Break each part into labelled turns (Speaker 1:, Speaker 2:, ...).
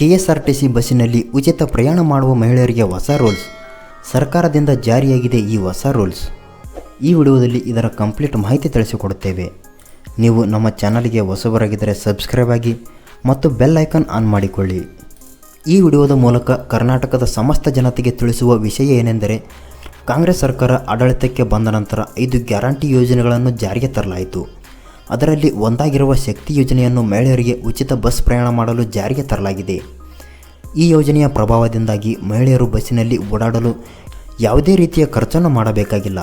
Speaker 1: KSRTC ಬಸ್ಸಿನಲ್ಲಿ ಉಚಿತ ಪ್ರಯಾಣ ಮಾಡುವ ಮಹಿಳೆಯರಿಗೆ ಹೊಸ ರೂಲ್ಸ್. ಸರ್ಕಾರದಿಂದ ಜಾರಿಯಾಗಿದೆ ಈ ಹೊಸ ರೂಲ್ಸ್. ಈ ವಿಡಿಯೋದಲ್ಲಿ ಇದರ ಕಂಪ್ಲೀಟ್ ಮಾಹಿತಿ ತಿಳಿಸಿಕೊಡುತ್ತೇವೆ. ನೀವು ನಮ್ಮ ಚಾನಲ್ಗೆ ಹೊಸಬರಾಗಿದ್ದರೆ ಸಬ್ಸ್ಕ್ರೈಬ್ ಆಗಿ ಮತ್ತು ಬೆಲ್ ಐಕಾನ್ ಆನ್ ಮಾಡಿಕೊಳ್ಳಿ. ಈ ವಿಡಿಯೋದ ಮೂಲಕ ಕರ್ನಾಟಕದ ಸಮಸ್ತ ಜನತೆಗೆ ತಿಳಿಸುವ ವಿಷಯ ಏನೆಂದರೆ, ಕಾಂಗ್ರೆಸ್ ಸರ್ಕಾರ ಆಡಳಿತಕ್ಕೆ ಬಂದ ನಂತರ ಐದು ಗ್ಯಾರಂಟಿ ಯೋಜನೆಗಳನ್ನು ಜಾರಿಗೆ ತರಲಾಯಿತು. ಅದರಲ್ಲಿ ಒಂದಾಗಿರುವ ಶಕ್ತಿ ಯೋಜನೆಯನ್ನು ಮಹಿಳೆಯರಿಗೆ ಉಚಿತ ಬಸ್ ಪ್ರಯಾಣ ಮಾಡಲು ಜಾರಿಗೆ ತರಲಾಗಿದೆ. ಈ ಯೋಜನೆಯ ಪ್ರಭಾವದಿಂದಾಗಿ ಮಹಿಳೆಯರು ಬಸ್ಸಿನಲ್ಲಿ ಓಡಾಡಲು ಯಾವುದೇ ರೀತಿಯ ಖರ್ಚನ್ನು ಮಾಡಬೇಕಾಗಿಲ್ಲ.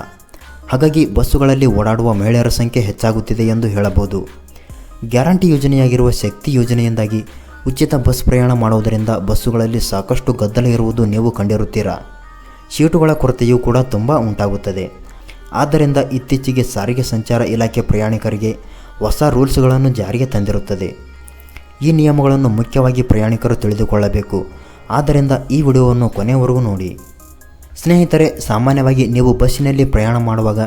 Speaker 1: ಹಾಗಾಗಿ ಬಸ್ಸುಗಳಲ್ಲಿ ಓಡಾಡುವ ಮಹಿಳೆಯರ ಸಂಖ್ಯೆ ಹೆಚ್ಚಾಗುತ್ತಿದೆ ಎಂದು ಹೇಳಬಹುದು. ಗ್ಯಾರಂಟಿ ಯೋಜನೆಯಾಗಿರುವ ಶಕ್ತಿ ಯೋಜನೆಯಿಂದಾಗಿ ಉಚಿತ ಬಸ್ ಪ್ರಯಾಣ ಮಾಡುವುದರಿಂದ ಬಸ್ಸುಗಳಲ್ಲಿ ಸಾಕಷ್ಟು ಗದ್ದಲ ಇರುವುದು ನೀವು ಕಂಡಿರುತ್ತೀರಾ? ಸೀಟುಗಳ ಕೊರತೆಯೂ ಕೂಡ ತುಂಬ ಉಂಟಾಗುತ್ತದೆ. ಆದ್ದರಿಂದ ಇತ್ತೀಚೆಗೆ ಸಾರಿಗೆ ಸಂಚಾರ ಇಲಾಖೆ ಪ್ರಯಾಣಿಕರಿಗೆ ಹೊಸ ರೂಲ್ಸ್ಗಳನ್ನು ಜಾರಿಗೆ ತಂದಿರುತ್ತದೆ. ಈ ನಿಯಮಗಳನ್ನು ಮುಖ್ಯವಾಗಿ ಪ್ರಯಾಣಿಕರು ತಿಳಿದುಕೊಳ್ಳಬೇಕು. ಆದ್ದರಿಂದ ಈ ವಿಡಿಯೋವನ್ನು ಕೊನೆಯವರೆಗೂ ನೋಡಿ. ಸ್ನೇಹಿತರೆ, ಸಾಮಾನ್ಯವಾಗಿ ನೀವು ಬಸ್ಸಿನಲ್ಲಿ ಪ್ರಯಾಣ ಮಾಡುವಾಗ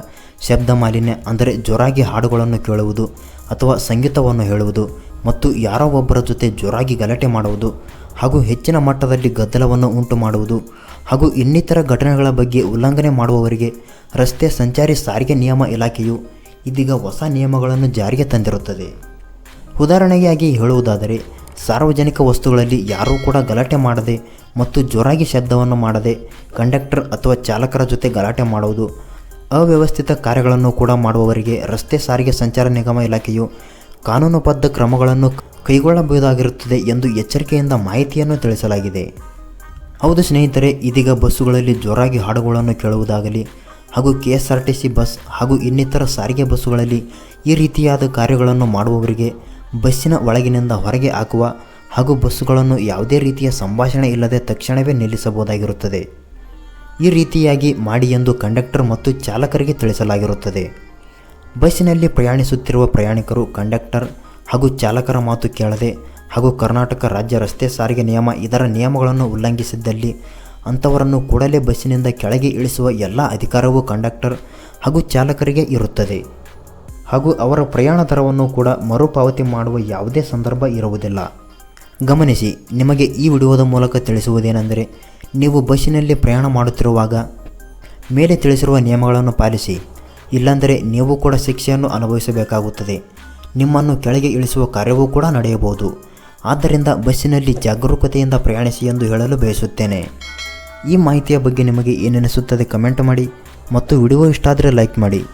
Speaker 1: ಶಬ್ದ ಮಾಲಿನ್ಯ, ಅಂದರೆ ಜೋರಾಗಿ ಹಾಡುಗಳನ್ನು ಕೇಳುವುದು ಅಥವಾ ಸಂಗೀತವನ್ನು ಹೇಳುವುದು ಮತ್ತು ಯಾರೋ ಒಬ್ಬರ ಜೊತೆ ಜೋರಾಗಿ ಗಲಾಟೆ ಮಾಡುವುದು ಹಾಗೂ ಹೆಚ್ಚಿನ ಮಟ್ಟದಲ್ಲಿ ಗದ್ದಲವನ್ನು ಉಂಟು ಮಾಡುವುದು ಹಾಗೂ ಇನ್ನಿತರ ಘಟನೆಗಳ ಬಗ್ಗೆ ಉಲ್ಲಂಘನೆ ಮಾಡುವವರಿಗೆ ರಸ್ತೆ ಸಂಚಾರಿ ಸಾರಿಗೆ ನಿಯಮ ಇಲಾಖೆಯು ಇದೀಗ ಹೊಸ ನಿಯಮಗಳನ್ನು ಜಾರಿಗೆ ತಂದಿರುತ್ತದೆ. ಉದಾಹರಣೆಯಾಗಿ ಹೇಳುವುದಾದರೆ, ಸಾರ್ವಜನಿಕ ವಸ್ತುಗಳಲ್ಲಿ ಯಾರೂ ಕೂಡ ಗಲಾಟೆ ಮಾಡದೆ ಮತ್ತು ಜೋರಾಗಿ ಶಬ್ದವನ್ನು ಮಾಡದೆ ಕಂಡಕ್ಟರ್ ಅಥವಾ ಚಾಲಕರ ಜೊತೆ ಗಲಾಟೆ ಮಾಡುವುದು, ಅವ್ಯವಸ್ಥಿತ ಕಾರ್ಯಗಳನ್ನು ಕೂಡ ಮಾಡುವವರಿಗೆ ರಸ್ತೆ ಸಾರಿಗೆ ಸಂಚಾರ ನಿಗಮ ಇಲಾಖೆಯು ಕಾನೂನುಬದ್ಧ ಕ್ರಮಗಳನ್ನು ಕೈಗೊಳ್ಳಬಹುದಾಗಿರುತ್ತದೆ ಎಂದು ಎಚ್ಚರಿಕೆಯಿಂದ ಮಾಹಿತಿಯನ್ನು ತಿಳಿಸಲಾಗಿದೆ. ಹೌದು ಸ್ನೇಹಿತರೆ, ಇದೀಗ ಬಸ್ಸುಗಳಲ್ಲಿ ಜೋರಾಗಿ ಹಾಡುಗಳನ್ನು ಕೇಳುವುದಾಗಲಿ ಹಾಗೂ K S R T C bus ಹಾಗೂ ಇನ್ನಿತರ ಸಾರಿಗೆ ಬಸ್ಸುಗಳಲ್ಲಿ ಈ ರೀತಿಯಾದ ಕಾರ್ಯಗಳನ್ನು ಮಾಡುವವರಿಗೆ ಬಸ್ಸಿನ ಒಳಗಿನಿಂದ ಹೊರಗೆ ಹಾಕುವ ಹಾಗೂ ಬಸ್ಸುಗಳನ್ನು ಯಾವುದೇ ರೀತಿಯ ಸಂಭಾಷಣೆ ಇಲ್ಲದೆ ತಕ್ಷಣವೇ ನಿಲ್ಲಿಸಬಹುದಾಗಿರುತ್ತದೆ. ಈ ರೀತಿಯಾಗಿ ಮಾಡಿ ಎಂದು ಕಂಡಕ್ಟರ್ ಮತ್ತು ಚಾಲಕರಿಗೆ ತಿಳಿಸಲಾಗಿರುತ್ತದೆ. ಬಸ್ಸಿನಲ್ಲಿ ಪ್ರಯಾಣಿಸುತ್ತಿರುವ ಪ್ರಯಾಣಿಕರು ಕಂಡಕ್ಟರ್ ಹಾಗೂ ಚಾಲಕರ ಮಾತು ಕೇಳದೆ ಹಾಗೂ ಕರ್ನಾಟಕ ರಾಜ್ಯ ರಸ್ತೆ ಸಾರಿಗೆ ನಿಯಮ, ಇದರ ನಿಯಮಗಳನ್ನು ಉಲ್ಲಂಘಿಸಿದ್ದಲ್ಲಿ ಅಂಥವರನ್ನು ಕೂಡಲೇ ಬಸ್ಸಿನಿಂದ ಕೆಳಗೆ ಇಳಿಸುವ ಎಲ್ಲ ಅಧಿಕಾರವೂ ಕಂಡಕ್ಟರ್ ಹಾಗೂ ಚಾಲಕರಿಗೆ ಇರುತ್ತದೆ. ಹಾಗೂ ಅವರ ಪ್ರಯಾಣ ದರವನ್ನು ಕೂಡ ಮರುಪಾವತಿ ಮಾಡುವ ಯಾವುದೇ ಸಂದರ್ಭ ಇರುವುದಿಲ್ಲ. ಗಮನಿಸಿ, ನಿಮಗೆ ಈ ವಿಡಿಯೋದ ಮೂಲಕ ತಿಳಿಸುವುದೇನೆಂದರೆ, ನೀವು ಬಸ್ಸಿನಲ್ಲಿ ಪ್ರಯಾಣ ಮಾಡುತ್ತಿರುವಾಗ ಮೇಲೆ ತಿಳಿಸಿರುವ ನಿಯಮಗಳನ್ನು ಪಾಲಿಸಿ, ಇಲ್ಲಾಂದರೆ ನೀವು ಕೂಡ ಶಿಕ್ಷೆಯನ್ನು ಅನುಭವಿಸಬೇಕಾಗುತ್ತದೆ. ನಿಮ್ಮನ್ನು ಕೆಳಗೆ ಇಳಿಸುವ ಕಾರ್ಯವೂ ಕೂಡ ನಡೆಯಬಹುದು. ಆದ್ದರಿಂದ ಬಸ್ಸಿನಲ್ಲಿ ಜಾಗರೂಕತೆಯಿಂದ ಪ್ರಯಾಣಿಸಿ ಎಂದು ಹೇಳಲು ಬಯಸುತ್ತೇನೆ. ಈ ಮಾಹಿತಿಯ ಬಗ್ಗೆ ನಿಮಗೆ ಏನೆನಿಸುತ್ತದೆ ಕಮೆಂಟ್ ಮಾಡಿ. ಮತ್ತು ವಿಡಿಯೋ ಇಷ್ಟ ಆದರೆ ಲೈಕ್ ಮಾಡಿ.